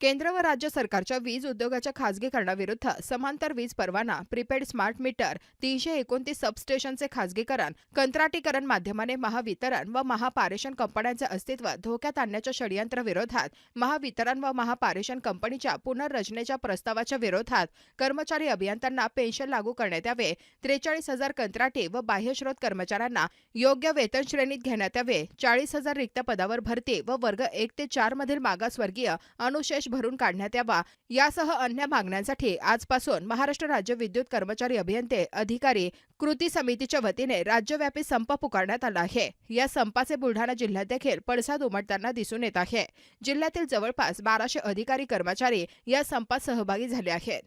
केंद्र व राज्य सरकारच्या वीज उद्योगाच्या खासगीकरणाविरुद्ध समांतर वीज परवाना प्रीपेड स्मार्ट मीटर तीनशे एकोणतीस सबस्टेशनचे खासगीकरण कंत्राटीकरण माध्यमाने महावितरण व महापारेषण कंपन्यांचे अस्तित्व धोक्यात आणण्याच्या षडयंत्राविरोधात महावितरण व महापारेषण कंपनीच्या पुनर्रचनेच्या प्रस्तावाच्या विरोधात कर्मचारी अभियंत्यांना पेन्शन लागू करण्यात यावे त्रेचाळीस हजार कंत्राटी व बाह्यश्रोत कर्मचाऱ्यांना योग्य वेतन श्रेणीत घेण्यात यावे चाळीस हजार रिक्त पदावर भरती व वर्ग एक ते चार मधील मागासवर्गीय अनुशेष भरून काढण्यात यावा. यासह अन्य मागण्यांसाठी आजपासून महाराष्ट्र राज्य विद्युत कर्मचारी अभियंते अधिकारी कृती समितीच्या वतीने राज्यव्यापी संप पुकारण्यात आला आहे. या संपाचे बुलढाणा जिल्ह्यात देखील पडसाद उमटताना दिसून येत आहे. जिल्ह्यातील जवळपास बाराशे अधिकारी कर्मचारी या संपात सहभागी झाले आहेत.